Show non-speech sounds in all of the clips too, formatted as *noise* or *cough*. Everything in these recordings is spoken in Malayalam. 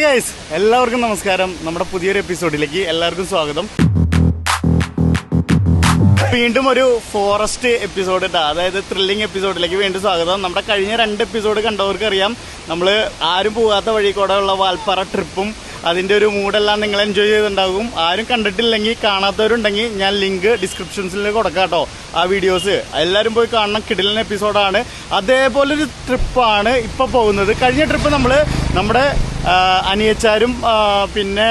ഗൈസ് എല്ലാവർക്കും നമസ്കാരം. നമ്മുടെ പുതിയൊരു എപ്പിസോഡിലേക്ക് എല്ലാവർക്കും സ്വാഗതം. വീണ്ടും ഒരു ഫോറസ്റ്റ് എപ്പിസോഡ് അതായത് ത്രില്ലിംഗ് എപ്പിസോഡിലേക്ക് വീണ്ടും സ്വാഗതം. നമ്മുടെ കഴിഞ്ഞ രണ്ട് എപ്പിസോഡ് കണ്ടവർക്ക് അറിയാം നമ്മൾ ആരും പോകാത്ത വഴി കൂടെ ഉള്ള വാൽപ്പാറ ട്രിപ്പും അതിന്റെ ഒരു മൂഡെല്ലാം നിങ്ങൾ എൻജോയ് ചെയ്തിട്ടുണ്ടാകും. ആരും കണ്ടിട്ടില്ലെങ്കിൽ കാണാത്തവരുണ്ടെങ്കിൽ ഞാൻ ലിങ്ക് ഡിസ്ക്രിപ്ഷൻസിൽ കൊടുക്കാം കേട്ടോ ആ വീഡിയോസ് എല്ലാവരും പോയി കാണണം. കിടിലൻ എപ്പിസോഡാണ് അതേപോലൊരു ട്രിപ്പാണ് ഇപ്പോൾ പോകുന്നത്. കഴിഞ്ഞ ട്രിപ്പ് നമ്മൾ നമ്മുടെ അനിയച്ചാരും പിന്നെ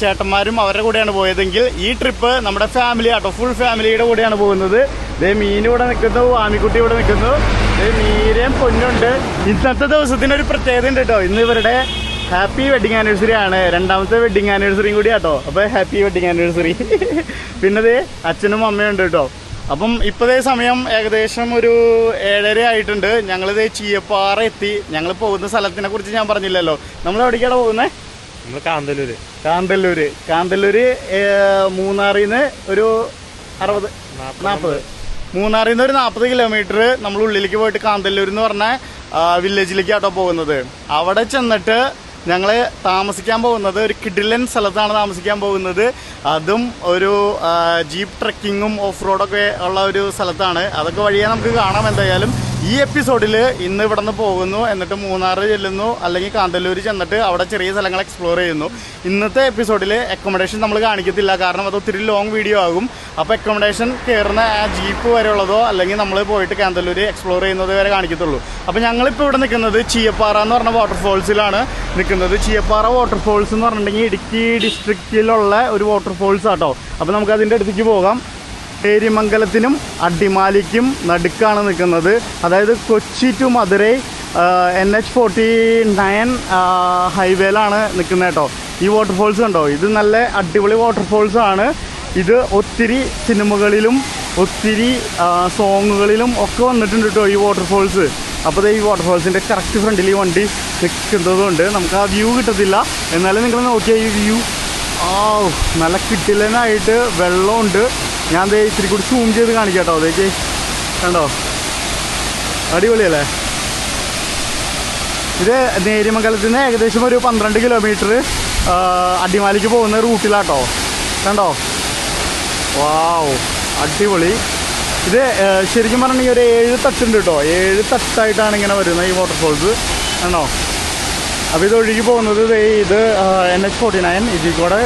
ചേട്ടന്മാരും അവരുടെ കൂടെയാണ് പോയതെങ്കിൽ ഈ ട്രിപ്പ് നമ്മുടെ ഫാമിലി ആട്ടോ. ഫുൾ ഫാമിലിയുടെ കൂടെയാണ് പോകുന്നത്. ദേ മീൻ ഇവിടെ നിൽക്കുന്നു ആമിക്കുട്ടി ഇവിടെ നിൽക്കുന്നു. ദേ മീരയും പൊന്നുണ്ട്. ഇന്നത്തെ ദിവസത്തിനൊരു പ്രത്യേകത ഉണ്ട് കേട്ടോ. ഇന്ന് ഇവരുടെ ഹാപ്പി വെഡിങ് ആനിവേഴ്സറി ആണ്. രണ്ടാമത്തെ വെഡിങ് ആനിവേഴ്സറിയും കൂടി ആട്ടോ. അപ്പൊ ഹാപ്പി വെഡിങ് ആനിവേഴ്സറി. *laughs* പിന്നെ ദേ അച്ഛനും അമ്മയും ഉണ്ട് കേട്ടോ. അപ്പം ഇപ്പോഴേ സമയം ഏകദേശം ഒരു ഏഴര ആയിട്ടുണ്ട്. ഞങ്ങളിത് ചീയപ്പാറ എത്തി. ഞങ്ങൾ പോകുന്ന സ്ഥലത്തിനെ കുറിച്ച് ഞാൻ പറഞ്ഞില്ലല്ലോ. നമ്മൾ എവിടേക്കാണ് പോകുന്നത് നമ്മൾ കാന്തല്ലൂര്. കാന്തല്ലൂര്. കാന്തല്ലൂര് മൂന്നാറിൽ നിന്ന് ഒരു അറുപത് നാൽപ്പത് മൂന്നാറിൽ നിന്ന് ഒരു നാൽപ്പത് കിലോമീറ്റർ നമ്മൾ ഉള്ളിലേക്ക് പോയിട്ട് കാന്തല്ലൂർ എന്ന് പറഞ്ഞ വില്ലേജിലേക്ക് ആട്ടോ പോകുന്നത്. അവിടെ ചെന്നിട്ട് ഞങ്ങൾ താമസിക്കാൻ പോകുന്നത് ഒരു കിഡിലൻ സ്ഥലത്താണ് താമസിക്കാൻ പോകുന്നത്. അതും ഒരു ജീപ്പ് ട്രക്കിങ്ങും ഓഫ് റോഡൊക്കെ ഉള്ള ഒരു സ്ഥലത്താണ്. അതൊക്കെ വഴിയെ നമുക്ക് കാണാം എന്തായാലും. ഈ എപ്പിസോഡിൽ ഇന്ന് ഇവിടെ നിന്ന് പോകുന്നു എന്നിട്ട് മൂന്നാർ ചെല്ലുന്നു അല്ലെങ്കിൽ കാന്തല്ലൂർ ചെന്നിട്ട് അവിടെ ചെറിയ സ്ഥലങ്ങൾ എക്സ്പ്ലോർ ചെയ്യുന്നു. ഇന്നത്തെ എപ്പിസോഡിൽ അക്കോമഡേഷൻ നമ്മൾ കാണിക്കത്തില്ല കാരണം അത് ഒത്തിരി ലോങ് വീഡിയോ ആകും. അപ്പോൾ അക്കോമഡേഷൻ കയറുന്ന ആ ജീപ്പ് വരെ ഉള്ളതോ അല്ലെങ്കിൽ നമ്മൾ പോയിട്ട് കാന്തല്ലൂർ എക്സ്പ്ലോർ ചെയ്യുന്നത് വരെ കാണിക്കത്തുള്ളൂ. അപ്പോൾ ഞങ്ങളിപ്പോൾ ഇവിടെ നിൽക്കുന്നത് ചീയപ്പാറ എന്ന് പറഞ്ഞ വാട്ടർഫോൾസിലാണ് നിൽക്കുന്നത്. ചീയപ്പാറ വാട്ടർഫോൾസ് എന്ന് പറഞ്ഞിട്ടുണ്ടെങ്കിൽ ഇടുക്കി ഡിസ്ട്രിക്റ്റിലുള്ള ഒരു വാട്ടർഫോൾസ് ആട്ടോ. അപ്പോൾ നമുക്ക് അതിന്റെ അടുത്തേക്ക് പോകാം. ഏരിമംഗലത്തിനും അടിമാലിക്കും നടുക്കാണ് നിൽക്കുന്നത്. അതായത് Kochi to Madurai N H forty nine ഹൈവേയിലാണ് നിൽക്കുന്നത് കേട്ടോ. ഈ വാട്ടർഫോൾസ് കണ്ടോ? ഇത് നല്ല അടിപൊളി വാട്ടർഫോൾസ് ആണ്. ഇത് ഒത്തിരി സിനിമകളിലും ഒത്തിരി സോങ്ങുകളിലും ഒക്കെ വന്നിട്ടുണ്ട് കേട്ടോ ഈ വാട്ടർഫോൾസ് അപ്പോൾ ഈ വാട്ടർഫോൾസിന്റെ കറക്റ്റ് ഫ്രണ്ടിൽ ഈ വണ്ടി നിൽക്കുന്നതുകൊണ്ട് നമുക്ക് ആ വ്യൂ കിട്ടത്തില്ല. എന്നാലും നിങ്ങൾ നോക്കിയാൽ ഈ വ്യൂ ആ നല്ല കിട്ടിലനായിട്ട് വെള്ളമുണ്ട്. ഞാൻ ദേ ഇത്തിരി കൂടി സൂം ചെയ്ത് കാണിക്കാം അതേക്ക് കണ്ടോ? അടിപൊളിയല്ലേ? ഇത് നേര്യമംഗലത്തിൽ നിന്ന് ഏകദേശം ഒരു പന്ത്രണ്ട് കിലോമീറ്റർ അടിമാലിക്ക് പോകുന്ന റൂട്ടിലാട്ടോ. കണ്ടോ? വാവ് അടിപൊളി. ഇത് ശരിക്കും പറഞ്ഞിട്ടുണ്ടെങ്കിൽ ഒരു ഏഴ് തട്ടുണ്ട് കേട്ടോ. ഏഴ് തട്ടായിട്ടാണ് ഇങ്ങനെ വരുന്നത് ഈ വാട്ടർഫോൾസ് കണ്ടോ? അപ്പോൾ ഇത് ഒഴുകി പോകുന്നത് ഇത് എൻ എച്ച് ഫോർട്ടി നയൻ ഇതിൽ കൂടെ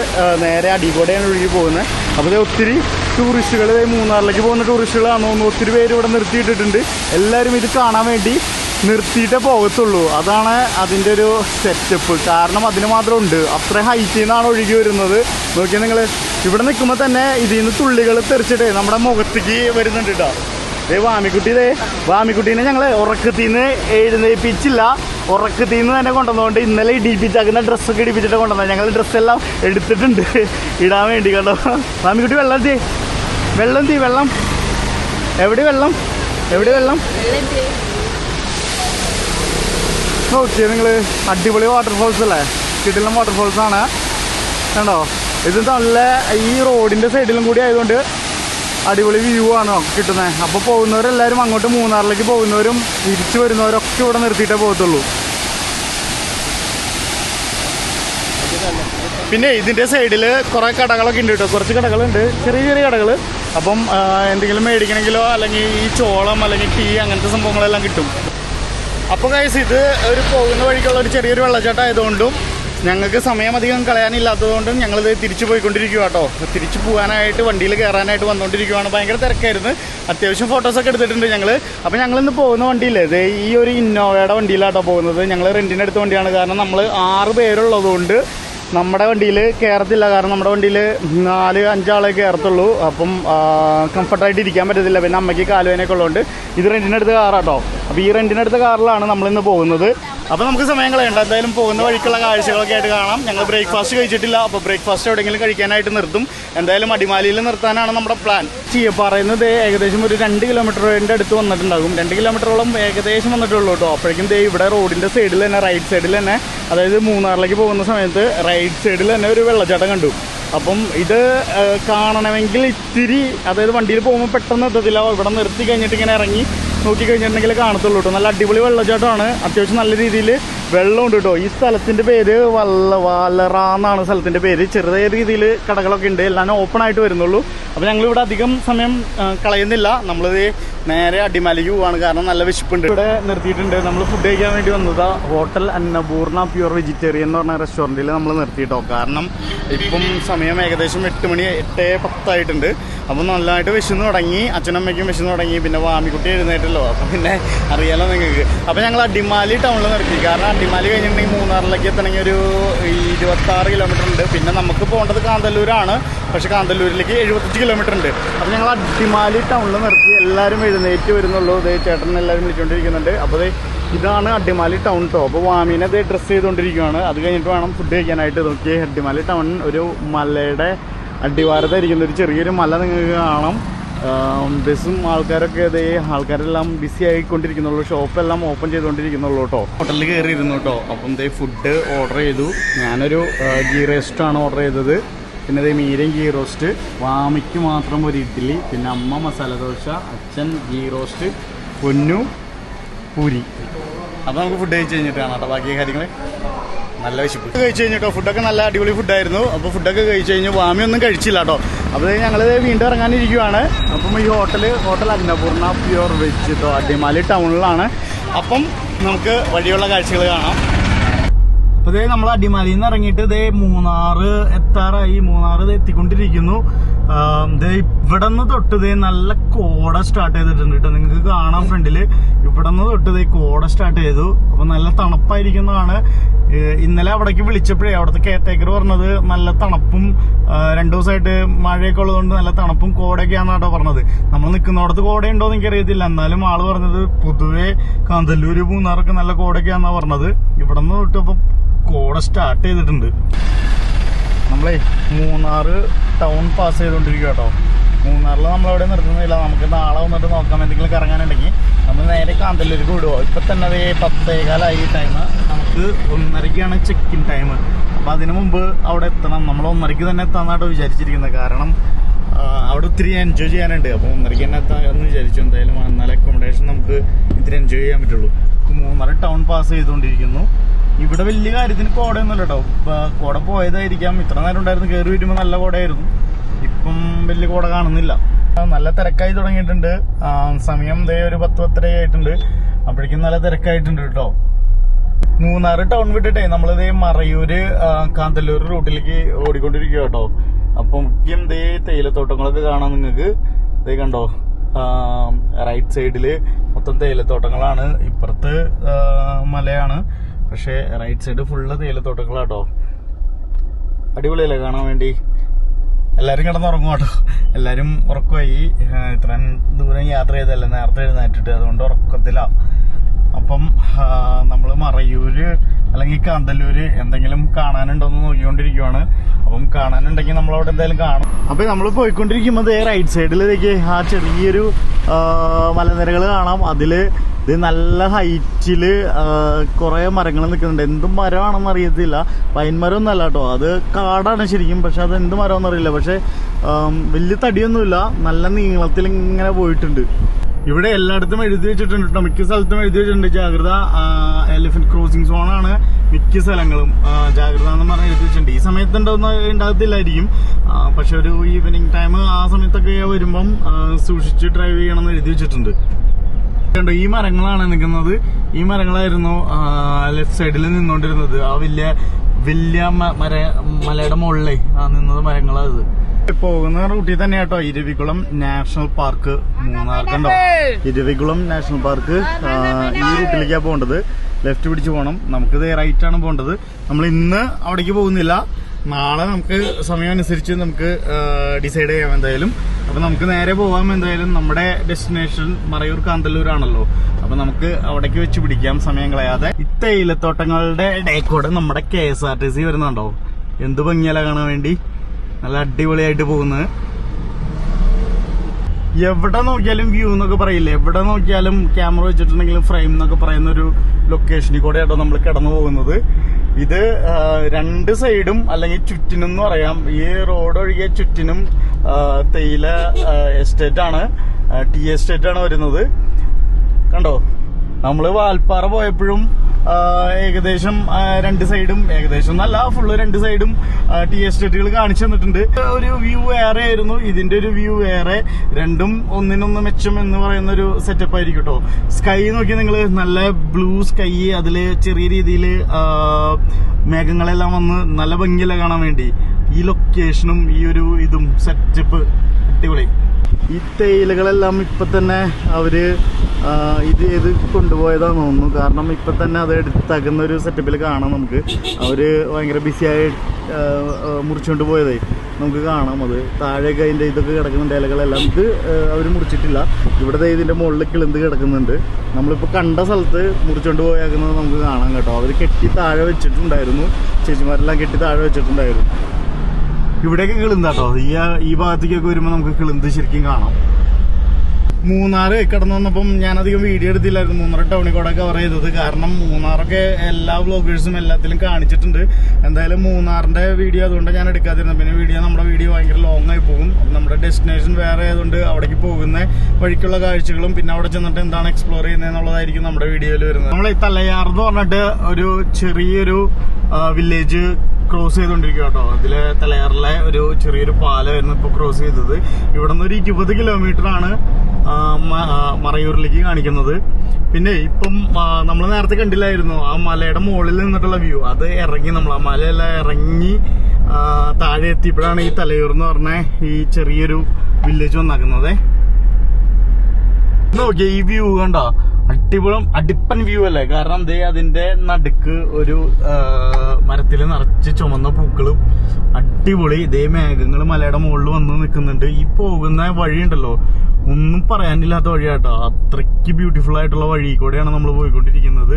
നേരെ അടി കൂടെയാണ് ഒഴുകി പോകുന്നത്. അപ്പോൾ ഇത് ഒത്തിരി ടൂറിസ്റ്റുകൾ മൂന്നാറിലേക്ക് പോകുന്ന ടൂറിസ്റ്റുകളാണ് തോന്നുന്നു ഒത്തിരി പേര് ഇവിടെ നിർത്തിയിട്ടിട്ടുണ്ട്. എല്ലാവരും ഇത് കാണാൻ വേണ്ടി നിർത്തിയിട്ടേ പോകത്തുള്ളൂ. അതാണ് അതിന്റെ ഒരു സെറ്റപ്പ് കാരണം അതിന് മാത്രം ഉണ്ട്. അത്ര ഹൈറ്റിൽ നിന്നാണ് ഒഴുകി വരുന്നത്. നോക്കിയാൽ നിങ്ങൾ ഇവിടെ നിൽക്കുമ്പോൾ തന്നെ ഇതിൽ നിന്ന് തുള്ളികൾ തെറിച്ചിട്ട് നമ്മുടെ മുഖത്തേക്ക് വരുന്നുണ്ട് കേട്ടോ ഏ വാമിക്കുട്ടി ഇതേ വാമിക്കുട്ടീനെ ഞങ്ങൾ ഉറക്കത്തിൽ നിന്ന് എഴുന്നേൽപ്പിച്ചില്ല. ഉറക്കത്തിൽ നിന്ന് തന്നെ കൊണ്ടുവന്നുകൊണ്ട് ഇന്നലെ ഇടിപ്പിച്ചാക്കുന്ന ഡ്രസ്സൊക്കെ ഇടിപ്പിച്ചിട്ട് കൊണ്ടുവന്നത്. ഞങ്ങൾ ഡ്രസ്സെല്ലാം എടുത്തിട്ടുണ്ട്. ഇടാൻ വേണ്ടി കണ്ടോ? വാമിക്കുട്ടി വെള്ളം തീ. വെള്ളം തീ വെള്ളം. എവിടെ വെള്ളം? എവിടെ വെള്ളം? ഓക്കെ നിങ്ങൾ അടിപൊളി വാട്ടർഫോൾസ് അല്ലേ? കിടിലം വാട്ടർഫോൾസ് ആണ്. കണ്ടോ? ഇത് നല്ല ഈ റോഡിന്റെ സൈഡിലും കൂടി ആയതുകൊണ്ട് അടിപൊളി വ്യൂ ആണ് കിട്ടുന്നത് അപ്പോൾ പോകുന്നവരെല്ലാവരും അങ്ങോട്ട് മൂന്നാറിലേക്ക് പോകുന്നവരും തിരിച്ചു വരുന്നവരൊക്കെ ഇവിടെ നിർത്തിയിട്ടേ പോകത്തുള്ളൂ. പിന്നെ ഇതിന്റെ സൈഡിൽ കുറേ കടകളൊക്കെ ഉണ്ട് കേട്ടോ. കുറച്ച് കടകളുണ്ട്. ചെറിയ ചെറിയ കടകൾ അപ്പം എന്തെങ്കിലും മേടിക്കണമെങ്കിലോ അല്ലെങ്കിൽ ഈ ചോളം അല്ലെങ്കിൽ ടീ അങ്ങനത്തെ സംഭവങ്ങളെല്ലാം കിട്ടും. അപ്പോൾ കൈസ് ഇത് ഒരു പോകുന്ന വഴിക്കുള്ള ഒരു ചെറിയൊരു വെള്ളച്ചാട്ടം ആയതുകൊണ്ടും ഞങ്ങൾക്ക് സമയം അധികം കളയാനില്ലാത്തതുകൊണ്ടും ഞങ്ങളിത് തിരിച്ചു പോയിക്കൊണ്ടിരിക്കുക കേട്ടോ. തിരിച്ചു പോകാനായിട്ട് വണ്ടിയിൽ കയറാനായിട്ട് വന്നുകൊണ്ടിരിക്കുകയാണ് ഭയങ്കര തിരക്കായിരുന്നു. അത്യാവശ്യം ഫോട്ടോസൊക്കെ എടുത്തിട്ടുണ്ട് ഞങ്ങൾ അപ്പോൾ ഞങ്ങളിന്ന് പോകുന്ന വണ്ടിയില്ലേ ഇത് ഈ ഒരു ഇന്നോവയുടെ വണ്ടിയിലാട്ടോ പോകുന്നത്. ഞങ്ങൾ റെന്റിനെടുത്ത വണ്ടിയാണ്. കാരണം നമ്മൾ ആറ് പേരുള്ളതുകൊണ്ട് നമ്മുടെ വണ്ടിയിൽ കയറത്തില്ല കാരണം നമ്മുടെ വണ്ടിയിൽ നാല് അഞ്ചാളെ കയറത്തുള്ളൂ അപ്പം കംഫർട്ടായിട്ട് ഇരിക്കാൻ പറ്റത്തില്ല. പിന്നെ അമ്മയ്ക്ക് കാലുവേനൊക്കെ ഉള്ളതുകൊണ്ട് ഇത് റെന്റിനെടുത്ത കാറാട്ടോ അപ്പോൾ ഈ റെന്റിനെടുത്ത കാറിലാണ് നമ്മളിന്ന് പോകുന്നത്. അപ്പോൾ നമുക്ക് സമയം കളയണ്ട. എന്തായാലും പോകുന്ന വഴിക്കുള്ള കാഴ്ചകളൊക്കെ ആയിട്ട് കാണാം. ഞങ്ങൾ ബ്രേക്ക്ഫാസ്റ്റ് കഴിച്ചിട്ടില്ല. അപ്പോൾ ബ്രേക്ക്ഫാസ്റ്റ് എവിടെയെങ്കിലും കഴിക്കാനായിട്ട് നിർത്തും. എന്തായാലും അടിമാലിയിൽ നിർത്താനാണ് നമ്മുടെ പ്ലാൻ ചീയപ്പാറയുന്നത് പറയുന്നത് ഏകദേശം ഒരു രണ്ട് കിലോമീറ്ററിന്റെ അടുത്ത് വന്നിട്ടുണ്ടാകും. രണ്ട് കിലോമീറ്ററോളം ഏകദേശം വന്നിട്ടുള്ളൂ കേട്ടോ. അപ്പോഴേക്കും ദേ ഇവിടെ റോഡിന്റെ സൈഡിൽ തന്നെ റൈറ്റ് സൈഡിൽ തന്നെ അതായത് മൂന്നാറിലേക്ക് പോകുന്ന സമയത്ത് റൈറ്റ് സൈഡിൽ തന്നെ ഒരു വെള്ളച്ചാട്ടം കണ്ടു. അപ്പം ഇത് കാണണമെങ്കിൽ ഇത്തിരി അതായത് വണ്ടിയിൽ പോകുമ്പോൾ പെട്ടെന്ന് എത്തത്തില്ല. ഇവിടെ നിർത്തി കഴിഞ്ഞിട്ട് ഇങ്ങനെ ഇറങ്ങി നോക്കി കഴിഞ്ഞിട്ടുണ്ടെങ്കിൽ കാണത്തുള്ളൂ കേട്ടോ നല്ല അടിപൊളി വെള്ളച്ചാട്ടമാണ്. അത്യാവശ്യം നല്ല രീതിയിൽ വെള്ളമുണ്ട് കേട്ടോ ഈ സ്ഥലത്തിന്റെ പേര് വല്ല വാലറ എന്നാണ് സ്ഥലത്തിന്റെ പേര്. ചെറിയ രീതിയിൽ കടകളൊക്കെ ഉണ്ട്. എല്ലാം ഓപ്പൺ ആയിട്ട് വരുന്നുള്ളൂ. അപ്പോൾ ഞങ്ങൾ ഇവിടെ അധികം സമയം കളയുന്നില്ല. നമ്മളിത് നേരെ അടിമാലി പോവാണ്. കാരണം നല്ല വിശപ്പുണ്ട്. ഇവിടെ നിർത്തിയിട്ടുണ്ട്. നമ്മൾ ഫുഡ് കഴിക്കാൻ വേണ്ടി വന്നതാ ഹോട്ടൽ അന്നപൂർണ പ്യൂർ വെജിറ്റേറിയൻ എന്ന് പറഞ്ഞ റെസ്റ്റോറന്റിൽ നമ്മൾ നിർത്തിയിട്ടോ. കാരണം ഇപ്പം സമയം ഏകദേശം എട്ട് മണി എട്ട് പത്തായിട്ടുണ്ട്. അപ്പം നല്ലതായിട്ട് വിശന്ന് തുടങ്ങി അച്ഛനമ്മയ്ക്കും വിശന്ന് തുടങ്ങി. പിന്നെ വാമിക്കുട്ടി എഴുന്നേറ്റല്ലോ. അപ്പം പിന്നെ അറിയാലോ നിങ്ങൾക്ക് അപ്പം ഞങ്ങൾ അടിമാലി ടൗണിൽ നിർത്തി. കാരണം അടിമാലി കഴിഞ്ഞിട്ടുണ്ടെങ്കിൽ മൂന്നാറിലേക്ക് എത്തണമെങ്കിൽ ഒരു ഇരുപത്താറ് കിലോമീറ്റർ ഉണ്ട്. പിന്നെ നമുക്ക് പോകേണ്ടത് കാന്തല്ലൂരാണ്. പക്ഷേ കാന്തല്ലൂരിലേക്ക് എഴുപത്തഞ്ച് കിലോമീറ്റർ ഉണ്ട്. അപ്പം ഞങ്ങൾ അടിമാലി ടൗണിൽ നിർത്തി. എല്ലാവരും എഴുന്നേറ്റ് വരുന്നുള്ളൂ. ഇതേ ചേട്ടൻ എല്ലാവരും വിളിച്ചുകൊണ്ടിരിക്കുന്നുണ്ട് അപ്പോൾ ഇതാണ് അടിമാലി ടൗൺ കേട്ടോ അപ്പോൾ വാമീനെ ദേ ഡ്രസ്സ് ചെയ്തുകൊണ്ടിരിക്കുകയാണ് അത് കഴിഞ്ഞിട്ട് വേണം ഫുഡ് കഴിക്കാനായിട്ട്. നോക്കി അടിമാലി ടൗൺ ഒരു മലയുടെ അടിവാരത്തായിരിക്കുന്ന ഒരു ചെറിയൊരു മല നിങ്ങൾക്ക് കാണാം. ബസ്സും ആൾക്കാരൊക്കെ അതേ ആൾക്കാരെല്ലാം ബിസി ആയിക്കൊണ്ടിരിക്കുന്നുള്ളൂ. ഷോപ്പെല്ലാം ഓപ്പൺ ചെയ്തുകൊണ്ടിരിക്കുന്നുള്ളൂ കേട്ടോ. ഹോട്ടലിൽ കയറിയിരുന്നു കേട്ടോ. അപ്പം ഇതേ ഫുഡ് ഓർഡർ ചെയ്തു. ഞാനൊരു ഗീ റോസ്റ്റാണ് ഓർഡർ ചെയ്തത്. പിന്നെ ദേ മീരയും ഗീ റോസ്റ്റ് വാമിക്ക് മാത്രം ഒരു ഇഡ്ഡലി. പിന്നെ അമ്മ മസാല ദോശ അച്ഛൻ ഗീ റോസ്റ്റ് പൊന്നു പൂരി. അപ്പോൾ നമുക്ക് ഫുഡ് കഴിച്ച് കഴിഞ്ഞിട്ടാണ് കേട്ടോ. ബാക്കി കാര്യങ്ങൾ നല്ല വിശപ്പ്. കഴിച്ചു കഴിഞ്ഞിട്ടോ ഫുഡൊക്കെ നല്ല അടിപൊളി ഫുഡായിരുന്നു. അപ്പോൾ ഫുഡൊക്കെ കഴിച്ചു കഴിഞ്ഞു വാമി ഒന്നും കഴിച്ചില്ല കേട്ടോ അപ്പോൾ ഞങ്ങൾ വീണ്ടും ഇറങ്ങാനിരിക്കുവാണ്. അപ്പം ഈ hotel hotel Annapurna pure veg കേട്ടോ അടിമാലി ടൗണിലാണ്. അപ്പം നമുക്ക് വഴിയുള്ള കാഴ്ചകൾ കാണാം. അപ്പൊ ഇതേ നമ്മൾ അടിമാലിയിൽ നിന്ന് ഇറങ്ങിയിട്ട് ഇതേ മൂന്നാറ് എത്താറായി. മൂന്നാറ് ഇത് എത്തിക്കൊണ്ടിരിക്കുന്നു. ഇവിടെ നിന്ന് തൊട്ട് ഇതേ നല്ല കോട സ്റ്റാർട്ട് ചെയ്തിട്ടുണ്ട് കേട്ടോ നിങ്ങൾക്ക് കാണാം ഫ്രണ്ടിൽ. ഇവിടെ നിന്ന് തൊട്ട് ഇതേ കോട സ്റ്റാർട്ട് ചെയ്തു. അപ്പൊ നല്ല തണുപ്പായിരിക്കുന്നതാണ്. ഇന്നലെ അവിടേക്ക് വിളിച്ചപ്പോഴേ അവിടുത്തെ കെയർടേക്കർ പറഞ്ഞത് നല്ല തണുപ്പും രണ്ടു ദിവസമായിട്ട് മഴയൊക്കെ ഉള്ളതുകൊണ്ട് നല്ല തണുപ്പും കോടയൊക്കെയാണെന്നാട്ടോ പറഞ്ഞത്. നമ്മൾ നിൽക്കുന്നിടത്ത് കോടയുണ്ടോ എന്ന് എനിക്കറിയത്തില്ല. എന്നാലും ആൾ പറഞ്ഞത് പൊതുവെ കാന്തല്ലൂര് മൂന്നാറൊക്കെ നല്ല കോടയൊക്കെയാന്നാ പറഞ്ഞത്. ഇവിടെ നിന്ന് തൊട്ടപ്പോ കോട സ്റ്റാർട്ട് ചെയ്തിട്ടുണ്ട്. നമ്മളെ മൂന്നാറ് ടൗൺ പാസ് ചെയ്തുകൊണ്ടിരിക്കുക കേട്ടോ. മൂന്നാറിൽ നമ്മളവിടെ നിർത്തുന്നില്ല. നമുക്ക് നാളെ വന്നിട്ട് നോക്കാം. എന്തെങ്കിലും കറങ്ങാനുണ്ടെങ്കിൽ നമ്മൾ നേരെ കാന്തല്ലൂർക്ക് വിടുവോ ഇപ്പം തന്നെ ദേ പത്തേകാലായി ടൈം നമുക്ക് ഒന്നരയ്ക്കാണ് ചെക്ക് ഇൻ ടൈം അപ്പം അതിനു മുമ്പ് അവിടെ എത്തണം. നമ്മൾ ഒന്നരയ്ക്ക് തന്നെ എത്താന്നാട്ടോ വിചാരിച്ചിരിക്കുന്നത്. കാരണം അവിടെ ഒത്തിരി എൻജോയ് ചെയ്യാനുണ്ട്. അപ്പോൾ ഒന്നരയ്ക്ക് തന്നെ എത്താമെന്ന് വിചാരിച്ചു. എന്തായാലും നല്ല അക്കോമഡേഷൻ നമുക്ക് ഇത്തിരി എൻജോയ് ചെയ്യാൻ പറ്റുള്ളൂ. മൂന്നര ടൗൺ പാസ് ചെയ്തുകൊണ്ടിരിക്കുന്നു. ഇവിടെ വലിയ കാര്യത്തിന് കോടയൊന്നുമില്ല കേട്ടോ കോട പോയതായിരിക്കാം. ഇത്ര നേരം ഉണ്ടായിരുന്നു. കയറി വരുമ്പോൾ നല്ല കോടയായിരുന്നു. ഇപ്പം വലിയ കൂടെ കാണുന്നില്ല. നല്ല തിരക്കായി തുടങ്ങിയിട്ടുണ്ട്. സമയം ദേ ഒരു പത്ത് പത്തര ആയിട്ടുണ്ട്. അപ്പോഴേക്കും നല്ല തിരക്കായിട്ടുണ്ട് കേട്ടോ. മൂന്നാർ ടൗൺ വിട്ടിട്ടേ നമ്മളിതേ മറയൂര് കാന്തല്ലൂർ റൂട്ടിലേക്ക് ഓടിക്കൊണ്ടിരിക്കുക കേട്ടോ. അപ്പം മുഖ്യം ദേ തേയിലത്തോട്ടങ്ങളൊക്കെ കാണാം നിങ്ങൾക്ക്. ദേ കണ്ടോ? റൈറ്റ് സൈഡിൽ മൊത്തം തേയിലത്തോട്ടങ്ങളാണ്. ഇപ്പുറത്ത് മലയാണ്. പക്ഷെ റൈറ്റ് സൈഡ് ഫുള്ള് തേയിലത്തോട്ടങ്ങളാട്ടോ അടിപൊളിയല്ലേ കാണാൻ വേണ്ടി? എല്ലാരും കിടന്നുറങ്ങും കേട്ടോ എല്ലാവരും ഉറക്കമായി ഇത്രയും ദൂരം യാത്ര ചെയ്തല്ലേ നേരത്തെ എഴുന്നേറ്റിട്ട്. അതുകൊണ്ട് ഉറക്കത്തില്ല അപ്പം നമ്മൾ മറയൂര് അല്ലെങ്കിൽ കാന്തല്ലൂര് എന്തെങ്കിലും കാണാനുണ്ടോന്ന് നോക്കിക്കൊണ്ടിരിക്കുവാണ്. അപ്പം കാണാനുണ്ടെങ്കിൽ നമ്മൾ അവിടെ എന്തായാലും കാണും. അപ്പൊ നമ്മൾ പോയിക്കൊണ്ടിരിക്കുമ്പോൾ റൈറ്റ് സൈഡിലേക്ക് ആ ചെറിയൊരു മലനിരകൾ കാണാം. അതിൽ ഇത് നല്ല ഹൈറ്റിൽ കുറേ മരങ്ങൾ നിൽക്കുന്നുണ്ട്. എന്ത് മരമാണെന്ന് അറിയത്തില്ല. പൈൻ മരം കേട്ടോ. അത് കാടാണ് ശരിക്കും. പക്ഷെ അത് എന്ത് മരമാണെന്ന് അറിയില്ല. പക്ഷെ വലിയ തടിയൊന്നുമില്ല. നല്ല നീളത്തിൽ ഇങ്ങനെ പോയിട്ടുണ്ട്. ഇവിടെ എല്ലായിടത്തും എഴുതി വെച്ചിട്ടുണ്ട് കേട്ടോ. മിക്ക സ്ഥലത്തും എഴുതി വെച്ചിട്ടുണ്ട്. ജാഗ്രത എലിഫന്റ് ക്രോസിംഗ് സോണാണ് മിക്ക സ്ഥലങ്ങളും. ജാഗ്രത എന്ന് പറഞ്ഞ് എഴുതി വെച്ചിട്ടുണ്ട്. ഈ സമയത്ത് ഉണ്ടാവുന്ന ഉണ്ടാകത്തില്ലായിരിക്കും. പക്ഷെ ഒരു ഈവനിങ് ടൈം ആ സമയത്തൊക്കെ വരുമ്പം സൂക്ഷിച്ച് ഡ്രൈവ് ചെയ്യണം എന്ന് എഴുതി വെച്ചിട്ടുണ്ട്. കണ്ടോ ഈ മരങ്ങളാണ് നിൽക്കുന്നത്. ഈ മരങ്ങളായിരുന്നു ലെഫ്റ്റ് സൈഡിൽ നിന്നോണ്ടിരുന്നത്. ആ വലിയ വലിയ മര മലയുടെ മുകളിലെ ആ നിന്നത് മരങ്ങളാണ് പോകുന്ന റൂട്ടിൽ തന്നെ കേട്ടോ ഇരവികുളം നാഷണൽ പാർക്ക് മൂന്നാർ. കണ്ടോ? ഇരവികുളം നാഷണൽ പാർക്ക് ഈ റൂട്ടിലേക്കാണ് പോകേണ്ടത്. ലെഫ്റ്റ് പിടിച്ച് പോകണം നമുക്ക് റൈറ്റ് ആണ് പോകേണ്ടത്. നമ്മൾ ഇന്ന് അവിടേക്ക് പോകുന്നില്ല. നാളെ നമുക്ക് സമയം അനുസരിച്ച് നമുക്ക് ഡിസൈഡ് ചെയ്യാം എന്തായാലും. അപ്പൊ നമുക്ക് നേരെ പോവാം എന്തായാലും. നമ്മുടെ ഡെസ്റ്റിനേഷൻ മറയൂർ കാന്തല്ലൂരാണല്ലോ. അപ്പൊ നമുക്ക് അവിടേക്ക് വെച്ച് പിടിക്കാം. സമയം കളയാതെ. ഇത്തേയിലത്തോട്ടങ്ങളുടെ ഡേക്കോട് നമ്മുടെ K S R T C വരുന്നുണ്ടോ? എന്ത് ഭംഗിയല്ല കാണാൻ വേണ്ടി? നല്ല അടിപൊളിയായിട്ട് പോകുന്നത്. എവിടെ നോക്കിയാലും വ്യൂ എന്നൊക്കെ പറയില്ലേ? എവിടെ നോക്കിയാലും ക്യാമറ വെച്ചിട്ടുണ്ടെങ്കിലും ഫ്രെയിം എന്നൊക്കെ പറയുന്ന ഒരു ലൊക്കേഷനിൽ കൂടെ ആട്ടോ നമ്മൾ കിടന്നു പോകുന്നത്. ഇത് രണ്ട് സൈഡും അല്ലെങ്കിൽ ചുറ്റിനും എന്ന് പറയാം. ഈ റോഡ് ഒഴികെ ചുറ്റിനും തേയില എസ്റ്റേറ്റ് ആണ്. ടീ എസ്റ്റേറ്റ് ആണ് വരുന്നത്. കണ്ടോ? നമ്മൾ വാൽപ്പാറ പോയപ്പോഴും ഏകദേശം രണ്ട് സൈഡും ഏകദേശം എന്നല്ല ഫുള്ള് രണ്ട് സൈഡും ടി എസ്റ്റേറ്റുകൾ കാണിച്ചു തന്നിട്ടുണ്ട്. ഒരു വ്യൂ വേറെ ആയിരുന്നു. ഇതിന്റെ ഒരു വ്യൂ വേറെ. രണ്ടും ഒന്നിനൊന്ന് മെച്ചം എന്ന് പറയുന്ന ഒരു സെറ്റപ്പ് ആയിരിക്കും കേട്ടോ സ്കൈ നോക്കി നിങ്ങൾ നല്ല ബ്ലൂ സ്കൈ അതിൽ ചെറിയ രീതിയിൽ മേഘങ്ങളെല്ലാം വന്ന് നല്ല ഭംഗിയില്ല കാണാൻ വേണ്ടി. ഈ ലൊക്കേഷനും ഈ ഒരു ഇതും സെറ്റപ്പ് അടിപൊളി. ഈ തേയിലകളെല്ലാം ഇപ്പൊ തന്നെ അവർ ഇത് ഇത് ചെയ്ത് കൊണ്ടുപോയതാന്ന് തോന്നുന്നു. കാരണം ഇപ്പൊ തന്നെ അത് എടുത്തകുന്ന ഒരു സെറ്റപ്പിൽ കാണാം നമുക്ക്. അവർ ഭയങ്കര ബിസിയായി മുറിച്ചുകൊണ്ട് പോയതേ. നമുക്ക് കാണാം അത്. താഴെയൊക്കെ അതിന്റെ ഇതൊക്കെ കിടക്കുന്നുണ്ട് ഇലകളെല്ലാം ഇത് അവർ മുറിച്ചിട്ടില്ല. ഇവിടെ ദേ ഇതിന്റെ മുകളിൽ കിളിന്ത് കിടക്കുന്നുണ്ട്. നമ്മളിപ്പോൾ കണ്ട സ്ഥലത്ത് മുറിച്ചുകൊണ്ട് പോയേക്കുന്നത് നമുക്ക് കാണാം കേട്ടോ. അവർ കെട്ടി താഴെ വെച്ചിട്ടുണ്ടായിരുന്നു. ചേച്ചിമാരെല്ലാം കെട്ടി താഴെ വെച്ചിട്ടുണ്ടായിരുന്നു. ഇവിടെയൊക്കെ കിളുന്താട്ടോ. ഈ ഈ ഭാഗത്തേക്കൊക്കെ വരുമ്പോൾ നമുക്ക് കിളുന്ത് ശരിക്കും കാണാം. മൂന്നാറ് കിടന്നു വന്നപ്പം ഞാനധികം വീഡിയോ എടുത്തില്ലായിരുന്നു. മൂന്നാർ ടൗണിൽ കൂടെ കവർ ചെയ്തത്. കാരണം മൂന്നാറൊക്കെ എല്ലാ വ്ളോഗേഴ്സും എല്ലാത്തിലും കാണിച്ചിട്ടുണ്ട്. എന്തായാലും മൂന്നാറിന്റെ വീഡിയോ അതുകൊണ്ട് ഞാൻ എടുക്കാതിരുന്നത് പിന്നെ വീഡിയോ നമ്മുടെ വീഡിയോ ഭയങ്കര ലോങ് ആയി പോകും. നമ്മുടെ ഡെസ്റ്റിനേഷൻ വേറെ ആയതുകൊണ്ട് അവിടേക്ക് പോകുന്ന വഴിക്കുള്ള കാഴ്ചകളും പിന്നെ അവിടെ ചെന്നിട്ട് എന്താണ് എക്സ്പ്ലോർ ചെയ്യുന്നത് എന്നുള്ളതായിരിക്കും നമ്മുടെ വീഡിയോയിൽ വരുന്നത്. നമ്മൾ ഈ തലയാർ എന്ന് പറഞ്ഞിട്ട് ഒരു ചെറിയൊരു വില്ലേജ് ക്രോസ് ചെയ്തോണ്ടിരിക്കുക കേട്ടോ. അതിൽ തലയാറിലെ ഒരു ചെറിയൊരു പാലമായിരുന്നു ഇപ്പൊ ക്രോസ് ചെയ്തത്. ഇവിടെ നിന്ന് ഒരു ഇരുപത് കിലോമീറ്റർ ആണ് ആ, മറയൂരിലേക്ക് കാണിക്കുന്നത്. പിന്നെ ഇപ്പം നമ്മൾ നേരത്തെ കണ്ടില്ലായിരുന്നു ആ മലയുടെ മുകളിൽ നിന്നിട്ടുള്ള വ്യൂ അത് ഇറങ്ങി നമ്മൾ ആ മലയെല്ലാം ഇറങ്ങി താഴെ എത്തിയപ്പോഴാണ് ഈ തലയൂർ എന്ന് പറഞ്ഞ ഈ ചെറിയൊരു വില്ലേജ് വന്നാക്കുന്നത്. നോക്കിയ ഈ വ്യൂ കണ്ടോ? അടിപൊളം അടിപ്പൻ വ്യൂ അല്ലേ? കാരണം ദേ അതിന്റെ നടുക്ക് ഒരു മരത്തിൽ നിറച്ച് ചുമന്ന പൂക്കളും അടിപൊളി ഇതേ മേഘങ്ങൾ മലയുടെ മുകളിൽ വന്ന് നിൽക്കുന്നുണ്ട് ഈ പോകുന്ന വഴിയുണ്ടല്ലോ ഒന്നും പറയാനില്ലാത്ത വഴിയാട്ടോ. അത്രയ്ക്ക് ബ്യൂട്ടിഫുൾ ആയിട്ടുള്ള വഴി കൂടെയാണ് നമ്മൾ പോയിക്കൊണ്ടിരിക്കുന്നത്.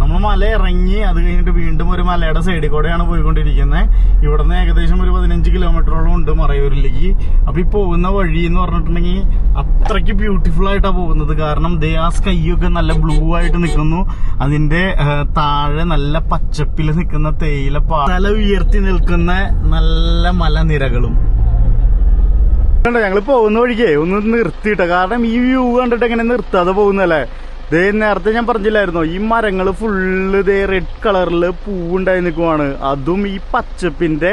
നമ്മൾ മല ഇറങ്ങി അത് കഴിഞ്ഞിട്ട് വീണ്ടും ഒരു മലയുടെ സൈഡിൽ കൂടെയാണ് പോയിക്കൊണ്ടിരിക്കുന്നത് ഇവിടുന്ന് ഏകദേശം ഒരു പതിനഞ്ച് കിലോമീറ്ററോളം ഉണ്ട് മറയൂരിലേക്ക്. അപ്പൊ ഈ പോകുന്ന വഴി എന്ന് പറഞ്ഞിട്ടുണ്ടെങ്കിൽ അത്രയ്ക്ക് ബ്യൂട്ടിഫുൾ ആയിട്ടാണ് പോകുന്നത്. കാരണം ദേ ആ സ്കൈ ഒക്കെ നല്ല ബ്ലൂ ആയിട്ട് നിൽക്കുന്നു. അതിന്റെ താഴെ നല്ല പച്ചപ്പിൽ നിൽക്കുന്ന തേയില തല ഉയർത്തി നിൽക്കുന്ന നല്ല മലനിരകളും. ഞങ്ങൾ പോകുന്ന വഴിക്കേ ഒന്ന് നിർത്തിയിട്ട. കാരണം ഈ വ്യൂ കണ്ടിട്ട് എങ്ങനെ നിർത്താതെ പോകുന്നല്ലേ ദേ നേരത്തെ ഞാൻ പറഞ്ഞില്ലായിരുന്നോ? ഈ മരങ്ങൾ ഫുള്ള് ദേ റെഡ് കളറിൽ പൂവുണ്ടായി നിൽക്കുവാണ് അതും ഈ പച്ചപ്പിന്റെ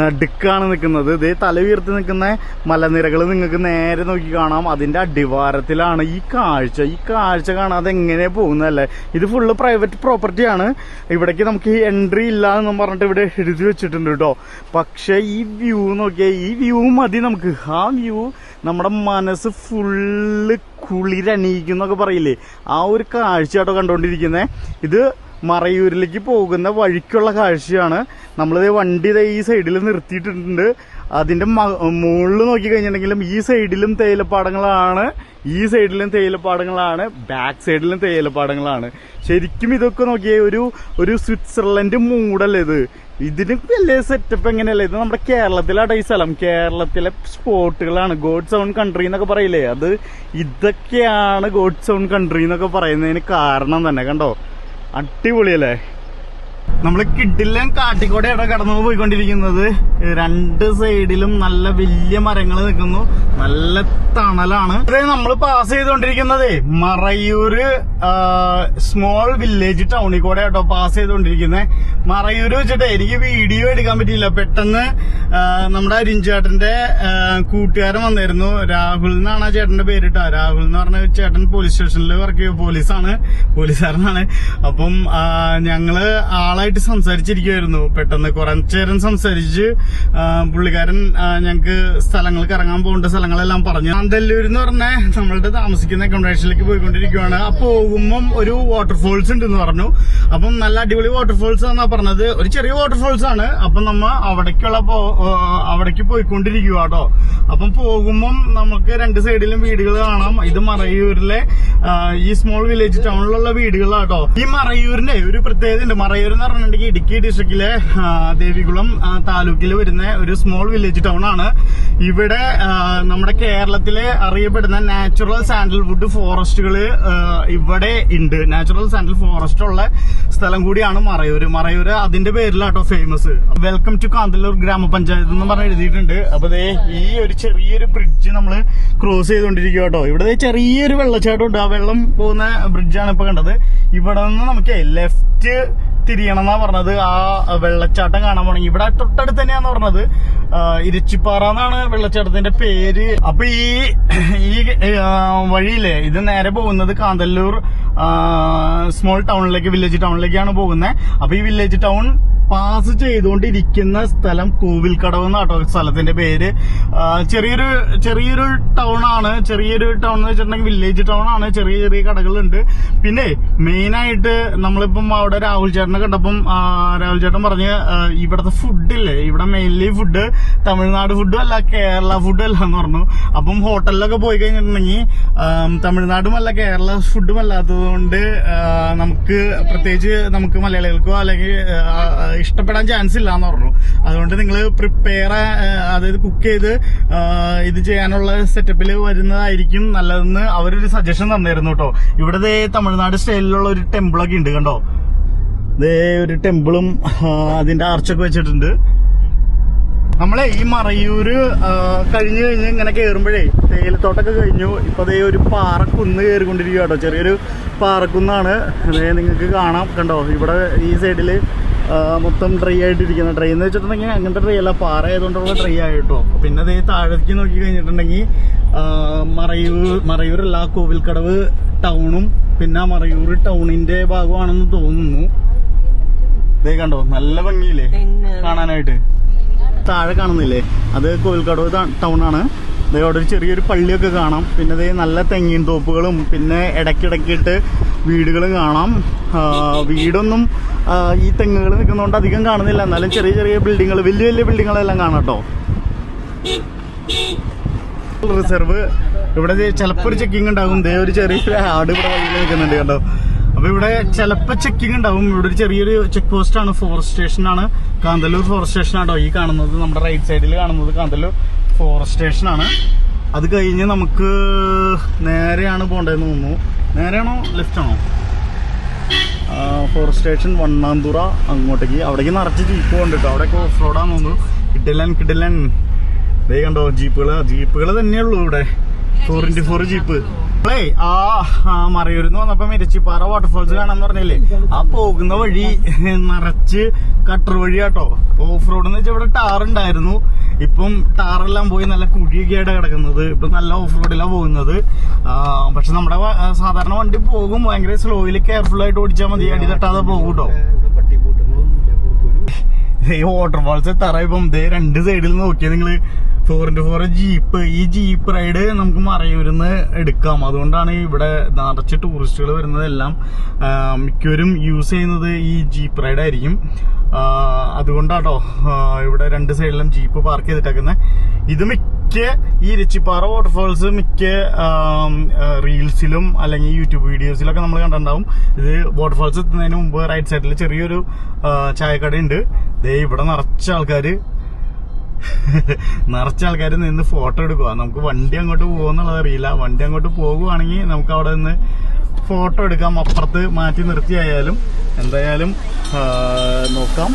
നടുക്കാണ് നിൽക്കുന്നത്. ദേ തല ഉയർത്തി നിൽക്കുന്ന മലനിരകൾ നിങ്ങൾക്ക് നേരെ നോക്കി കാണാം. അതിന്റെ അടിവാരത്തിലാണ് ഈ കാഴ്ച. ഈ കാഴ്ച കാണാതെ എങ്ങനെ പോകുന്നതല്ലേ? ഇത് ഫുള്ള് പ്രൈവറ്റ് പ്രോപ്പർട്ടിയാണ് ഇവിടേക്ക് നമുക്ക് എൻട്രി ഇല്ല എന്നും പറഞ്ഞിട്ട് ഇവിടെ എഴുതി വെച്ചിട്ടുണ്ട് കേട്ടോ പക്ഷേ ഈ വ്യൂ നോക്കിയാൽ ഈ വ്യൂ മതി നമുക്ക്. ആ വ്യൂ നമ്മുടെ മനസ്സ് ഫുള്ള് കുളിരണിയിക്കുന്നൊക്കെ പറയില്ലേ? ആ ഒരു കാഴ്ച കേട്ടോ കണ്ടുകൊണ്ടിരിക്കുന്നത് ഇത് മറയൂരിലേക്ക് പോകുന്ന വഴിക്കുള്ള കാഴ്ചയാണ്. നമ്മളിത് വണ്ടി ഈ സൈഡിൽ നിർത്തിയിട്ടുണ്ട് അതിന്റെ മുകളിൽ നോക്കി കഴിഞ്ഞിട്ടുണ്ടെങ്കിലും ഈ സൈഡിലും തേയിലപ്പാടങ്ങളാണ്. ഈ സൈഡിലും തേയിലപ്പാടങ്ങളാണ്. ബാക്ക് സൈഡിലും തേയിലപ്പാടങ്ങളാണ്. ശരിക്കും ഇതൊക്കെ നോക്കിയേ ഒരു ഒരു സ്വിറ്റ്സർലൻഡ് മൂടല്ലേ ഇത്? ഇതിന് വലിയ സെറ്റപ്പ് എങ്ങനെയല്ലേ? ഇത് നമ്മുടെ കേരളത്തിലാട്ടെ ഈ സ്ഥലം. കേരളത്തിലെ സ്പോട്ടുകളാണ്. ഗോഡ്സ് ഓൺ കൺട്രി എന്നൊക്കെ പറയില്ലേ? അത് ഇതൊക്കെയാണ് ഗോഡ്സ് ഓൺ കൺട്രി എന്നൊക്കെ പറയുന്നതിന് കാരണം തന്നെ കണ്ടോ? അടിപൊളിയല്ലേ? നമ്മൾ കിഡിലും കാട്ടിക്കോടെയാണ് കടന്നു പോയിക്കൊണ്ടിരിക്കുന്നത്. രണ്ട് സൈഡിലും നല്ല വലിയ മരങ്ങൾ നിൽക്കുന്നു. നല്ല തണലാണ്. നമ്മൾ പാസ് ചെയ്തുകൊണ്ടിരിക്കുന്നത്. മറയൂര് സ്മോൾ വില്ലേജ് ടൗണിൽ കൂടെ കേട്ടോ പാസ് ചെയ്തുകൊണ്ടിരിക്കുന്നത് മറയൂര് വെച്ചിട്ട് എനിക്ക് വീഡിയോ എടുക്കാൻ പറ്റിയില്ല. പെട്ടെന്ന് നമ്മുടെ അരിഞ്ചേട്ടന്റെ കൂട്ടുകാരൻ വന്നിരുന്നു. രാഹുൽ എന്നാണ് ആ ചേട്ടന്റെ പേരിട്ടാ. രാഹുൽ എന്ന് പറഞ്ഞ ചേട്ടൻ പോലീസ് സ്റ്റേഷനിൽ വർക്ക് ചെയ്യും പോലീസാണ് പോലീസുകാരനാണ് അപ്പം ഞങ്ങൾ ആളായിട്ട് സംസാരിച്ചിരിക്കുമായിരുന്നു പെട്ടെന്ന് കുറച്ച് നേരം സംസാരിച്ച് പുള്ളിക്കാരൻ ഞങ്ങൾക്ക് സ്ഥലങ്ങൾ കറങ്ങാൻ പോകേണ്ട സ്ഥലങ്ങളെല്ലാം പറഞ്ഞു. ആന്തല്ലൂർ എന്ന് പറഞ്ഞേ നമ്മളുടെ താമസിക്കുന്ന അക്കോമഡേഷനിലേക്ക് പോയിക്കൊണ്ടിരിക്കുകയാണ് അപ്പൊ പോകുമ്പം ഒരു വാട്ടർഫോൾസ് ഉണ്ടെന്ന് പറഞ്ഞു. അപ്പം നല്ല അടിപൊളി വാട്ടർഫോൾസ് എന്നാ പറഞ്ഞത്. ഒരു ചെറിയ വാട്ടർഫോൾസ് ആണ്. അപ്പം നമ്മ അവിടേക്കുള്ള അവിടേക്ക് പോയിക്കൊണ്ടിരിക്കുക കേട്ടോ. അപ്പം പോകുമ്പം നമുക്ക് രണ്ട് സൈഡിലും വീടുകൾ കാണാം. ഇത് മറയൂരിലെ ഈ സ്മോൾ വില്ലേജ് ടൗണിലുള്ള വീടുകളാട്ടോ ഈ മറയൂരിന്റെ ഒരു പ്രത്യേകത ഉണ്ട് മറയൂർ പറഞ്ഞിട്ടുണ്ടെങ്കിൽ ഇടുക്കി ഡിസ്ട്രിക്റ്റിലെ ദേവികുളം താലൂക്കിൽ വരുന്ന ഒരു സ്മോൾ വില്ലേജ് ടൗൺ ആണ്. ഇവിടെ നമ്മുടെ കേരളത്തിലെ അറിയപ്പെടുന്ന നാച്ചുറൽ സാൻഡൽവുഡ് ഫോറസ്റ്റുകൾ ഇവിടെ ഉണ്ട്. നാച്ചുറൽ സാൻഡൽ ഫോറസ്റ്റ് ഉള്ള സ്ഥലം കൂടിയാണ് മറയൂർ മറയൂർ അതിന്റെ പേരിലാട്ടോ ഫേമസ് വെൽക്കം ടു കാന്തല്ലൂർ ഗ്രാമപഞ്ചായത്ത് എന്ന് പറഞ്ഞ് എഴുതിയിട്ടുണ്ട്. അപ്പൊ ദേ ഈ ഒരു ചെറിയൊരു ബ്രിഡ്ജ് നമ്മൾ ക്രോസ് ചെയ്തുകൊണ്ടിരിക്കുക കേട്ടോ ഇവിടെ ചെറിയൊരു വെള്ളച്ചാട്ടം ഉണ്ട് ആ വെള്ളം പോകുന്ന ബ്രിഡ്ജാണ് ഇപ്പൊ കണ്ടത്. ഇവിടെ നിന്ന് നമുക്ക് ലെഫ്റ്റ് തിരിയണം എന്നാ പറഞ്ഞത്. ആ വെള്ളച്ചാട്ടം കാണാൻ പോണെങ്കിൽ ഇവിടെ തൊട്ടടുത്ത് തന്നെയാന്ന് പറഞ്ഞത്. ഇരിച്ചിപ്പാറ എന്നാണ് വെള്ളച്ചാട്ടത്തിന്റെ പേര്. അപ്പൊ ഈ ഈ വഴിയില്ലേ ഇത് നേരെ പോകുന്നത് കാന്തല്ലൂർ സ്മോൾ ടൗണിലേക്ക് വില്ലേജ് ടൗണിലേക്കാണ് പോകുന്നത് അപ്പൊ ഈ വില്ലേജ് ടൗൺ പാസ് ചെയ്തുകൊണ്ടിരിക്കുന്ന സ്ഥലം കോവിൽക്കടവ് എന്നാട്ടോ സ്ഥലത്തിന്റെ പേര്. ചെറിയൊരു ചെറിയൊരു ടൗൺ ആണ്. ചെറിയൊരു ടൗൺ എന്ന് വെച്ചിട്ടുണ്ടെങ്കിൽ വില്ലേജ് ടൗൺ ആണ്. ചെറിയ ചെറിയ കടകളുണ്ട്. പിന്നെ മെയിൻ ആയിട്ട് നമ്മളിപ്പം അവിടെ രാഹുൽ ചേട്ടനെ കണ്ടപ്പം രാഹുൽ ചേട്ടൻ പറഞ്ഞ് ഇവിടത്തെ ഫുഡില്ലേ ഇവിടെ മെയിൻലി ഫുഡ് തമിഴ്നാട് ഫുഡും അല്ല കേരള ഫുഡും അല്ല എന്ന് പറഞ്ഞു. അപ്പം ഹോട്ടലിലൊക്കെ പോയി കഴിഞ്ഞിട്ടുണ്ടെങ്കിൽ തമിഴ്നാടും അല്ല കേരള ഫുഡും അല്ലാത്തത് കൊണ്ട് നമുക്ക് പ്രത്യേകിച്ച് നമുക്ക് മലയാളികൾക്കോ അല്ലെങ്കിൽ ഇഷ്ടപ്പെടാൻ ചാൻസ് ഇല്ല എന്ന് പറഞ്ഞു. അതുകൊണ്ട് നിങ്ങൾ പ്രിപ്പയർ അതായത് കുക്ക് ചെയ്ത് ഇത് ചെയ്യാനുള്ള സെറ്റപ്പിൽ വരുന്നതായിരിക്കും നല്ലതെന്ന് അവരൊരു സജഷൻ തന്നിരുന്നു കേട്ടോ. ഇവിടെ തമിഴ്നാട് സ്റ്റൈലിലുള്ള ഒരു ടെമ്പിളൊക്കെ ഉണ്ട് കണ്ടോ? ഇതേ ഒരു ടെമ്പിളും അതിന്റെ ആർച്ചൊക്കെ വെച്ചിട്ടുണ്ട്. നമ്മളെ ഈ മറയൂര് കഴിഞ്ഞു കഴിഞ്ഞ് ഇങ്ങനെ കയറുമ്പോഴേ തേയിലത്തോട്ടൊക്കെ കഴിഞ്ഞു. ഇപ്പൊ അതേ ഒരു പാറക്കുന്ന് കയറിക്കൊണ്ടിരിക്കുക കേട്ടോ. ചെറിയൊരു പാറക്കുന്നാണ്. അതേ നിങ്ങൾക്ക് കാണാം കണ്ടോ? ഇവിടെ ഈ സൈഡിൽ മൊത്തം ഡ്രൈ ആയിട്ടിരിക്കുന്ന ഡ്രൈ എന്ന് വെച്ചിട്ടുണ്ടെങ്കിൽ അങ്ങനത്തെ ഡ്രൈ അല്ല പാറ ആയതുകൊണ്ടുള്ള ഡ്രൈ ആയിട്ടോ. പിന്നെ അതേ താഴേക്ക് നോക്കി കഴിഞ്ഞിട്ടുണ്ടെങ്കിൽ മറയൂർ മറയൂരല്ല കോവിൽക്കടവ് ടൗണും പിന്നെ മറയൂർ ടൗണിന്റെ ഭാഗമാണെന്ന് തോന്നുന്നു. ദേ കണ്ടോ നല്ല ഭംഗിയില്ലേ? കാണാനായിട്ട്. താഴെ കാണുന്നില്ലേ? അത് കോവിൽക്കടവ് ടൗൺ ആണ് ദേ അവിടെ ഒരു ചെറിയൊരു പള്ളിയൊക്കെ കാണാം. പിന്നെ ദേ നല്ല തെങ്ങിൻ തോപ്പുകളും പിന്നെ ഇടയ്ക്കിടയ്ക്കിട്ട് വീടുകളും കാണാം. വീടൊന്നും ഈ തെങ്ങുകൾ നിൽക്കുന്നതുകൊണ്ട് അധികം കാണുന്നില്ല. എന്നാലും ചെറിയ ചെറിയ ബിൽഡിങ്ങുകൾ വലിയ വലിയ ബിൽഡിങ്ങുകളെല്ലാം കാണാം കേട്ടോ. റിസർവ് ഇവിടെ ചിലപ്പോൾ ഒരു ചെക്കിംഗ് ഉണ്ടാകും. ദേ ഒരു ചെറിയ ആട് ഇവിടെ വഴിയിൽ നിൽക്കുന്നുണ്ട് കേട്ടോ അപ്പൊ ഇവിടെ ചിലപ്പോൾ ചെക്കിംഗ് ഉണ്ടാവും ഇവിടെ ഒരു ചെറിയൊരു ചെക്ക് പോസ്റ്റ് ആണ്. ഫോറസ്റ്റ് സ്റ്റേഷൻ ആണ്. കാന്തല്ലൂർ ഫോറസ്റ്റ് സ്റ്റേഷൻ ആട്ടോ ഈ കാണുന്നത് നമ്മുടെ റൈറ്റ് സൈഡിൽ കാണുന്നത് കാന്തല്ലൂർ ഫോറസ്റ്റ് സ്റ്റേഷൻ ആണ്. അത് കഴിഞ്ഞ് നമുക്ക് നേരെയാണ് പോകേണ്ടതെന്ന് തോന്നുന്നു. നേരെയാണോ? ലെഫ്റ്റ് ആണോ? ഫോറസ്റ്റ് സ്റ്റേഷൻ വണ്ണാന്തുറ അങ്ങോട്ടേക്ക്. അവിടേക്ക് നിറച്ച് ജീപ്പ് കൊണ്ടിട്ടു. അവിടെയൊക്കെ ഓഫ് റോഡാന്ന് തോന്നുന്നു. കിഡിലൻ കിഡിലൻ ദേ കണ്ടോ ജീപ്പുകൾ ജീപ്പുകൾ തന്നെയുള്ളൂ ഇവിടെ. ഫോർ ഇന്റു ഫോർ ജീപ്പ് നമ്മളേ ആ മറയൂരിന്ന്. വന്നപ്പോ മിരച്ചിപ്പാറ വാട്ടർഫോൾസ് കാണാന്ന് പറഞ്ഞില്ലേ? ആ പോകുന്ന വഴി *laughs* നിറച്ച് കട്ടർ വഴി കേട്ടോ ഓഫ് റോഡ് എന്ന് വെച്ചാൽ ഇവിടെ ടാർ ഉണ്ടായിരുന്നു. ഇപ്പം ടാറെല്ലാം പോയി നല്ല കുഴിയൊക്കെയാണ് കിടക്കുന്നത്. ഇപ്പൊ നല്ല ഓഫ് റോഡിലാണ് പോകുന്നത്. പക്ഷെ നമ്മുടെ സാധാരണ വണ്ടി പോകും. ഭയങ്കര സ്ലോയിൽ കെയർഫുൾ ആയിട്ട് ഓടിച്ചാൽ മതി. അടി തട്ടാതെ പോകും കേട്ടോ. ഈ വാട്ടർഫോൾസ് തറ ഇപ്പം ദേ രണ്ട് സൈഡിൽ നോക്കിയാൽ നിങ്ങൾ. ഫോർ ഇന്റു ഫോർ ജീപ്പ് ഈ ജീപ്പ് റൈഡ് നമുക്ക് മറയൂരിന്ന് എടുക്കാം. അതുകൊണ്ടാണ് ഇവിടെ നിറച്ച് ടൂറിസ്റ്റുകൾ വരുന്നതെല്ലാം മിക്കവരും യൂസ് ചെയ്യുന്നത് ഈ ജീപ്പ് റൈഡ് ആയിരിക്കും. അതുകൊണ്ടാട്ടോ ഇവിടെ രണ്ട് സൈഡിലും ജീപ്പ് പാർക്ക് ചെയ്തിട്ടേക്കുന്നത് ഇത് മിക്ക ഈ ഇരച്ചിപ്പാറ വാട്ടർഫാൾസ് മിക്ക റീൽസിലും അല്ലെങ്കിൽ യൂട്യൂബ് വീഡിയോസിലൊക്കെ നമ്മൾ കണ്ടിട്ടുണ്ടാവും. ഇത് വാട്ടർഫാൾസ് എത്തുന്നതിന് മുമ്പ് റൈറ്റ് സൈഡിൽ ചെറിയൊരു ചായക്കട ഉണ്ട് ദേ ഇവിടെ നിറച്ച ആൾക്കാര് നിറച്ച ആൾക്കാർ നിന്ന് ഫോട്ടോ എടുക്കുക നമുക്ക് വണ്ടി അങ്ങോട്ട് പോകുന്നുള്ളത് അറിയില്ല. വണ്ടി അങ്ങോട്ട് പോകുവാണെങ്കിൽ നമുക്ക് അവിടെ നിന്ന് ഫോട്ടോ എടുക്കാം. അപ്പുറത്ത് മാറ്റി നിർത്തിയായാലും എന്തായാലും നോക്കാം.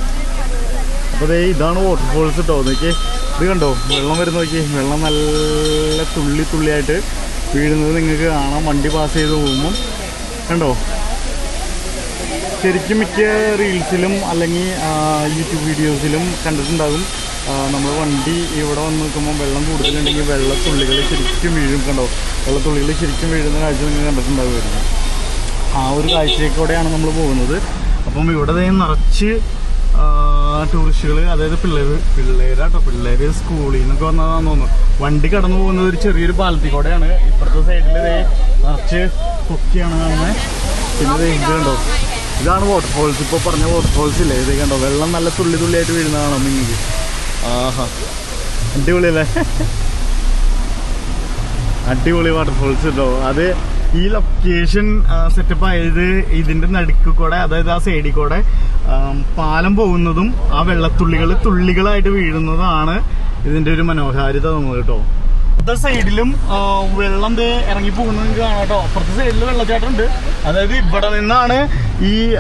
അപ്പോൾ ഇതാണ് വാട്ടർഫോൾസ് കേട്ടോ നോക്കിയേ. ഇത് കണ്ടോ? വെള്ളം വരുന്ന നോക്കിയേ. വെള്ളം നല്ല തുള്ളി തുള്ളിയായിട്ട് വീഴുന്നത് നിങ്ങൾക്ക് കാണാം. വണ്ടി പാസ് ചെയ്ത് പോകുമ്പോൾ കണ്ടോ? ശരിക്കും മിക്ക റീൽസിലും അല്ലെങ്കിൽ യൂട്യൂബ് വീഡിയോസിലും കണ്ടിട്ടുണ്ടാകും. നമ്മൾ വണ്ടി ഇവിടെ വന്ന് നിൽക്കുമ്പോൾ വെള്ളം കൂടുതലുണ്ടെങ്കിൽ വെള്ളത്തുള്ളികൾ ശരിക്കും വീഴും കണ്ടോ? വെള്ളത്തുള്ളികൾ ശരിക്കും വീഴുന്ന കാഴ്ച നിങ്ങൾ കണ്ടിട്ടുണ്ടാവുമായിരുന്നു ആ ഒരു കാഴ്ചയിലേക്കൂടെയാണ് നമ്മൾ പോകുന്നത്. അപ്പം ഇവിടെ നിറച്ച് ടൂറിസ്റ്റുകൾ അതായത് പിള്ളേർ പിള്ളേരാട്ടോ പിള്ളേര് സ്കൂളിൽ നിന്നൊക്കെ വന്നതാണെന്ന് തോന്നുന്നു. വണ്ടി കടന്നു പോകുന്നത് ഒരു ചെറിയൊരു പാലത്തിൽ കൂടെയാണ്. ഇപ്പുറത്തെ സൈഡിൽ നിറച്ച് കൊക്കിയാണ് കാണുന്നത് പിന്നെ ഇത് കണ്ടോ? ഇതാണ് വാട്ടർഫോൾസ് ഇപ്പോൾ പറഞ്ഞ വാട്ടർഫോൾസ് ഇല്ലേ? ഇത് കണ്ടോ? വെള്ളം നല്ല തുള്ളി തുള്ളിയായിട്ട് വീഴുന്നതാണോ നിങ്ങൾക്ക് ആഹാ. അടിപൊളിയല്ലേ? അടിപൊളി വാട്ടർഫോൾസ് കേട്ടോ അത് ഈ ലൊക്കേഷൻ സെറ്റപ്പ് ആയത് ഇതിന്റെ നടുക്ക് കൂടെ അതായത് ആ സൈഡിൽ കൂടെ പാലം പോകുന്നതും ആ വെള്ളത്തുള്ളികൾ തുള്ളികളായിട്ട് വീഴുന്നതാണ് ഇതിന്റെ ഒരു മനോഹാരിത തോന്നുന്നത് കേട്ടോ. അപ്പുറത്തെ സൈഡിലും വെള്ളം ഇറങ്ങി പോകുന്നത് കാണാം കേട്ടോ. അപ്പുറത്തെ സൈഡിൽ വെള്ളച്ചാട്ടം ഉണ്ട്. അതായത് ഇവിടെ നിന്നാണ് ഈ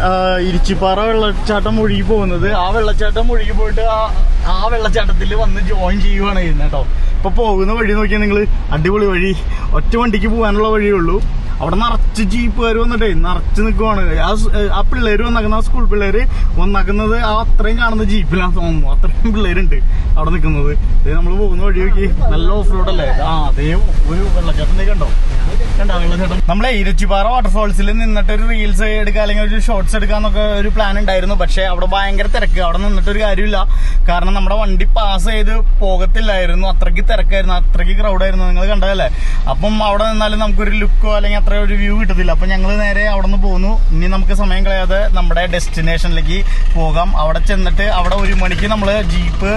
ഇരിച്ചിപ്പാറ വെള്ളച്ചാട്ടം ഒഴുകി പോകുന്നത്. ആ വെള്ളച്ചാട്ടം ഒഴുകി പോയിട്ട് ആ- ആ വെള്ളച്ചാട്ടത്തിൽ വന്ന് ജോയിൻ ചെയ്യുവാണ് ചെയ്യുന്നത് കേട്ടോ. ഇപ്പൊ പോകുന്ന വഴി നോക്കിയാൽ നിങ്ങൾ അടിപൊളി വഴി. ഒറ്റ വണ്ടിക്ക് പോകാനുള്ള വഴിയേ ഉള്ളൂ. അവിടെ നിറച്ച് ജീപ്പുകാർ വന്നിട്ടേ നിറച്ച് നിൽക്കുവാണ് ആ പിള്ളേർ വന്നേക്കുന്ന ആ സ്കൂൾ പിള്ളേര് വന്നേക്കുന്നത് ആ അത്രയും കാണുന്ന ജീപ്പിലാന്ന് തോന്നുന്നു. അത്രയും പിള്ളേരുണ്ട് അവിടെ നിൽക്കുന്നത്. നമ്മൾ പോകുന്ന വഴി നോക്കി. നല്ല ഓഫ് റോഡ് അല്ലേ ആ അതേ ഒരു വെള്ളച്ചാട്ടം കണ്ടോ? നമ്മളെ ഇരച്ചിപ്പാറ വാട്ടർഫോൾസിൽ നിന്നിട്ട് ഒരു റീൽസ് എടുക്കുക അല്ലെങ്കിൽ ഒരു ഷോർട്സ് എടുക്കാന്നൊക്കെ ഒരു പ്ലാൻ ഉണ്ടായിരുന്നു. പക്ഷെ അവിടെ ഭയങ്കര തിരക്ക്. അവിടെ നിന്നിട്ട് ഒരു കാര്യമില്ല. കാരണം നമ്മുടെ വണ്ടി പാസ് ചെയ്ത് പോകത്തില്ലായിരുന്നു. അത്രയ്ക്ക് തിരക്കായിരുന്നു. അത്രയ്ക്ക് ക്രൗഡായിരുന്നു നിങ്ങൾ കണ്ടതല്ലേ? അപ്പം അവിടെ നിന്നാലും നമുക്കൊരു ലുക്കോ അല്ലെങ്കിൽ അത്ര ഒരു വ്യൂ കിട്ടത്തില്ല. അപ്പൊ ഞങ്ങൾ നേരെ അവിടെ നിന്ന് പോന്നു. ഇനി നമുക്ക് സമയം കളയാതെ നമ്മുടെ ഡെസ്റ്റിനേഷനിലേക്ക് പോകാം. അവിടെ ചെന്നിട്ട് അവിടെ ഒരു മണിക്ക് നമ്മൾ ജീപ്പ്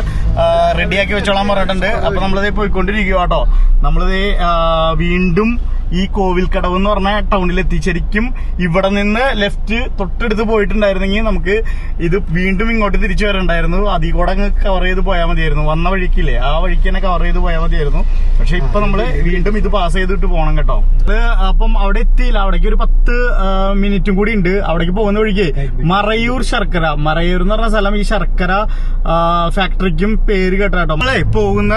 റെഡിയാക്കി വെച്ചോളാൻ പറഞ്ഞിട്ടുണ്ട്. അപ്പൊ നമ്മളിത് പോയിക്കൊണ്ടിരിക്കുക കേട്ടോ. നമ്മളിത് വീണ്ടും ഈ കോവിൽക്കടവ് എന്ന് പറഞ്ഞ ടൗണിൽ ശരിക്കും ഇവിടെ നിന്ന് ലെഫ്റ്റ് തൊട്ടടുത്ത് പോയിട്ടുണ്ടായിരുന്നെങ്കിൽ നമുക്ക് ഇത് വീണ്ടും ഇങ്ങോട്ട് തിരിച്ചു വരണ്ടായിരുന്നു. അതിൽ കൂടെ അങ്ങ് കവർ ചെയ്ത് പോയാൽ മതിയായിരുന്നു. വന്ന വഴിക്കില്ലേ? ആ വഴിക്ക് തന്നെ കവർ ചെയ്ത് പോയാൽ മതിയായിരുന്നു. പക്ഷെ ഇപ്പൊ നമ്മൾ വീണ്ടും ഇത് പാസ് ചെയ്തിട്ട് പോകണം കേട്ടോ. അത് അപ്പം അവിടെ എത്തിയില്ല. അവിടേക്ക് ഒരു പത്ത് മിനിറ്റും കൂടി ഉണ്ട്. അവിടേക്ക് പോകുന്ന വഴിക്ക് മറയൂർ ശർക്കര. മറയൂർ എന്ന് പറഞ്ഞ സ്ഥലം ഈ ശർക്കര ഫാക്ടറിക്കും പേര് കേട്ടോ നമ്മളെ പോകുന്ന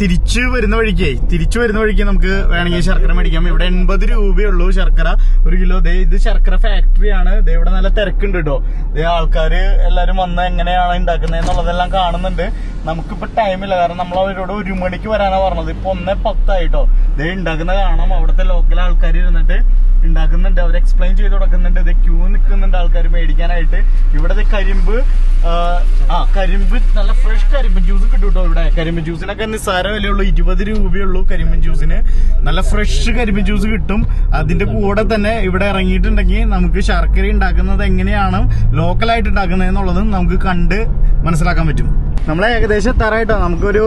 തിരിച്ചു വരുന്ന വഴിക്ക് തിരിച്ചു വരുന്ന വഴിക്ക് നമുക്ക് വേണമെങ്കിൽ ശർക്കര മേടിക്കാം. ഇവിടെ എൺപത് രൂപയുള്ളൂ ശർക്കര. ഒരു കിലോ. ദേ ഇത് ശർക്കര ഫാക്ടറിയാണ് ദേ ഇവിടെ നല്ല തിരക്കുണ്ട് കേട്ടോ. ദേ ആൾക്കാര് എല്ലാരും വന്ന് എങ്ങനെയാണ് ഉണ്ടാക്കുന്നത് എന്നുള്ളതെല്ലാം കാണുന്നുണ്ട്. നമുക്കിപ്പോ ടൈമില്ല കാരണം നമ്മൾ അവരോട് ഒരു മണിക്ക് വരാനാ പറഞ്ഞത്. ഇപ്പൊ ഒന്നേ പത്തായിട്ടോ ദേ ഉണ്ടാക്കുന്ന കാണാം. അവിടുത്തെ ലോക്കൽ ആൾക്കാർ ഇരുന്നിട്ട് ഉണ്ടാക്കുന്നുണ്ട്. അവർ എക്സ്പ്ലെയിൻ ചെയ്ത് കൊടുക്കുന്നുണ്ട്. ഇത് ക്യൂ നിൽക്കുന്നുണ്ട് ആൾക്കാർ മേടിക്കാനായിട്ട്. ഇവിടെ കരിമ്പ് ആ, കരിമ്പ് നല്ല ഫ്രഷ് കരിമ്പ് ജ്യൂസ് കിട്ടും കേട്ടോ ഇവിടെ. കരിമ്പ് ജ്യൂസിനൊക്കെ നിസ്സാര വിലയുള്ളൂ. ഇരുപത് രൂപയുള്ളൂ കരിമ്പ് ജ്യൂസിന് നല്ല ഫ്രഷ് കരിമ്പ് ജ്യൂസ് കിട്ടും. അതിന്റെ കൂടെ തന്നെ ഇവിടെ ഇറങ്ങിയിട്ടുണ്ടെങ്കിൽ നമുക്ക് ശർക്കര ഉണ്ടാക്കുന്നത് എങ്ങനെയാണ് ലോക്കലായിട്ട് ഉണ്ടാക്കുന്നത് എന്നുള്ളത് നമുക്ക് കണ്ട് മനസ്സിലാക്കാൻ പറ്റും. നമ്മളെ ഏകദേശം എത്താറായിട്ടോ? നമുക്കൊരു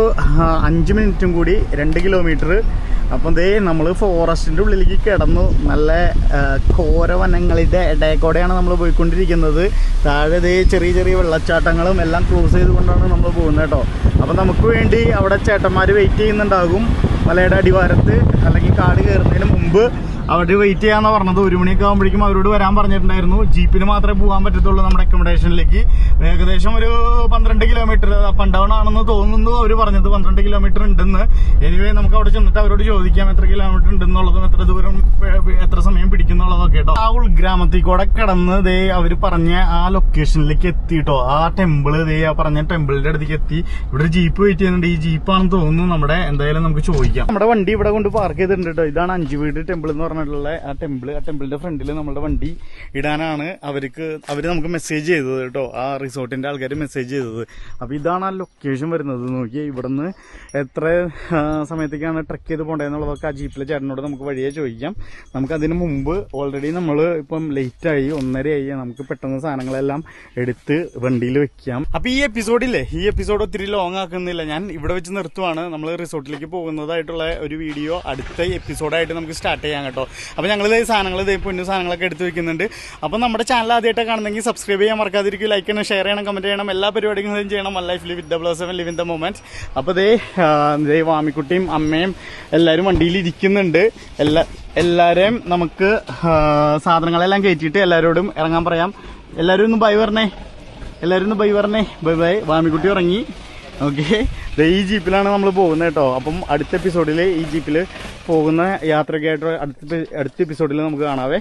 അഞ്ച് മിനിറ്റും കൂടി രണ്ട് കിലോമീറ്റർ അപ്പം ദേ നമ്മൾ ഫോറസ്റ്റിന്റെ ഉള്ളിലേക്ക് കിടന്നു. നല്ല ആ, ഘോരവനങ്ങളുടെ ഇടയിൽക്കൂടെയാണ് നമ്മൾ പോയിക്കൊണ്ടിരിക്കുന്നത്. താഴെ ദേ ചെറിയ ചെറിയ വെള്ളച്ചാട്ടങ്ങളും എല്ലാം ക്ലോസ് ചെയ്തുകൊണ്ടാണ് നമ്മൾ പോകുന്നത് കേട്ടോ. അപ്പം നമുക്ക് വേണ്ടി അവിടെ ചേട്ടന്മാർ വെയിറ്റ് ചെയ്യുന്നുണ്ടാകും. മലയുടെ അടിവാരത്ത് അല്ലെങ്കിൽ കാട് കയറുന്നതിന് മുമ്പ്. അവിടെ വെയിറ്റ് ചെയ്യാന്ന് പറഞ്ഞത്. ഒരു മണിയൊക്കെ ആകുമ്പോഴേക്കും അവരോട് വരാൻ പറഞ്ഞിട്ടുണ്ടായിരുന്നു. ജീപ്പിന് മാത്രമേ പോകാൻ പറ്റത്തുള്ളൂ നമ്മുടെ അക്കോമഡേഷനിലേക്ക് ഏകദേശം ഒരു പന്ത്രണ്ട് കിലോമീറ്റർ ഡൗൺ ആണെന്ന് തോന്നുന്നു അവർ പറഞ്ഞത്. പന്ത്രണ്ട് കിലോമീറ്റർ ഉണ്ടെന്ന്. എനിവേ നമുക്ക് അവിടെ ചെന്നിട്ട് അവരോട് ചോദിക്കാം എത്ര കിലോമീറ്റർ ഉണ്ടെന്നുള്ളതും എത്ര ദൂരം എത്ര സമയം പിടിക്കുന്നുള്ളതൊക്കെ കേട്ടോ. ആ ഉൾഗ്രാമത്തിൽ കൂടെ കിടന്ന് ദേ അവർ പറഞ്ഞ ആ ലൊക്കേഷനിലേക്ക് എത്തിട്ടോ. ആ ടെമ്പിൾ ദേ ആ പറഞ്ഞ ടെമ്പിളിന്റെ അടുത്തേക്ക് എത്തി. ഇവിടെ ജീപ്പ് വെയിറ്റ് ചെയ്യുന്നുണ്ട്. ഈ ജീപ്പാണെന്ന് തോന്നുന്നു. നമ്മുടെ എന്തായാലും നമുക്ക് ചോദിക്കാം. നമ്മുടെ വണ്ടി ഇവിടെ കൊണ്ട് പാർക്ക് ചെയ്തിട്ടുണ്ട് കേട്ടോ ഇതാണ് അഞ്ചു വീട് ടെമ്പിൾ എന്ന് പറഞ്ഞിട്ടുള്ള ആ ടെമ്പിൾ ആ ടെമ്പിളിന്റെ ഫ്രണ്ടിൽ നമ്മുടെ വണ്ടി ഇടാനാണ് അവർക്ക് അവർ നമുക്ക് മെസ്സേജ് ചെയ്തത് കേട്ടോ. ആ റിസോർട്ടിന്റെ ആൾക്കാർ മെസ്സേജ് ചെയ്തത്. അപ്പോൾ ഇതാണ് ആ ലൊക്കേഷൻ വരുന്നത്. നോക്കി ഇവിടുന്ന് എത്ര സമയത്തേക്കാണ് ട്രക്ക് ചെയ്ത് പോകേണ്ടതെന്നുള്ളതൊക്കെ ആ ജീപ്പിലെ ചേട്ടനോട് നമുക്ക് വഴിയെ ചോദിക്കാം. നമുക്ക് അതിന് മുമ്പ് ഓൾറെഡി നമ്മൾ ഇപ്പം ലേറ്റ് ആയി ഒന്നരയായി. നമുക്ക് പെട്ടെന്ന് സാധനങ്ങളെല്ലാം എടുത്ത് വണ്ടിയിൽ വെക്കാം. അപ്പൊ ഈ എപ്പിസോഡില്ലേ ഈ എപ്പിസോഡ് ഒത്തിരി ലോങ് ആക്കുന്നില്ല. ഞാൻ ഇവിടെ വെച്ച് നിർത്തുവാണ്. നമ്മൾ റിസോർട്ടിലേക്ക് പോകുന്നതായിട്ടുള്ള ഒരു വീഡിയോ അടുത്ത എപ്പിസോഡായിട്ട് നമുക്ക് സ്റ്റാർട്ട് ചെയ്യാം കേട്ടോ. അപ്പൊ ഞങ്ങൾ ഇതേ സാധനങ്ങൾ ഇതേ പൊന്നു സാധനങ്ങളൊക്കെ എടുത്ത് വെക്കുന്നുണ്ട്. അപ്പോൾ നമ്മുടെ ചാനൽ ആദ്യമായിട്ട് കാണുന്നെങ്കിൽ സബ്സ്ക്രൈബ് ചെയ്യാൻ മറക്കാതിരിക്കും ലൈക്ക് ചെയ്യണം ഷെയർ ചെയ്യണം കമന്റ് ചെയ്യണം എല്ലാ പരിപാടികളും ചെയ്യണം. My life with double seven live in the moment അപ്പോൾ ഇതേ ഇതേ വാമിക്കുട്ടിയും അമ്മയും എല്ലാവരും വണ്ടിയിൽ ഇരിക്കുന്നുണ്ട്. എല്ലാ എല്ലാവരെയും നമുക്ക് സാധനങ്ങളെല്ലാം കയറ്റിയിട്ട് എല്ലാവരോടും ഇറങ്ങാൻ പറയാം. എല്ലാവരും ഒന്ന് ബൈ പറഞ്ഞേ. എല്ലാവരും ഒന്ന് ബൈ പറഞ്ഞേ. ബൈ ബൈ വാമിക്കുട്ടി ഇറങ്ങി ഓക്കെ. ഈ ജീപ്പിലാണ് നമ്മൾ പോകുന്നത് കേട്ടോ. അപ്പം അടുത്ത എപ്പിസോഡിൽ ഈ ജീപ്പിൽ പോകുന്ന യാത്രയ്ക്കായിട്ട് അടുത്ത അടുത്ത എപ്പിസോഡിൽ നമുക്ക് കാണാവേ.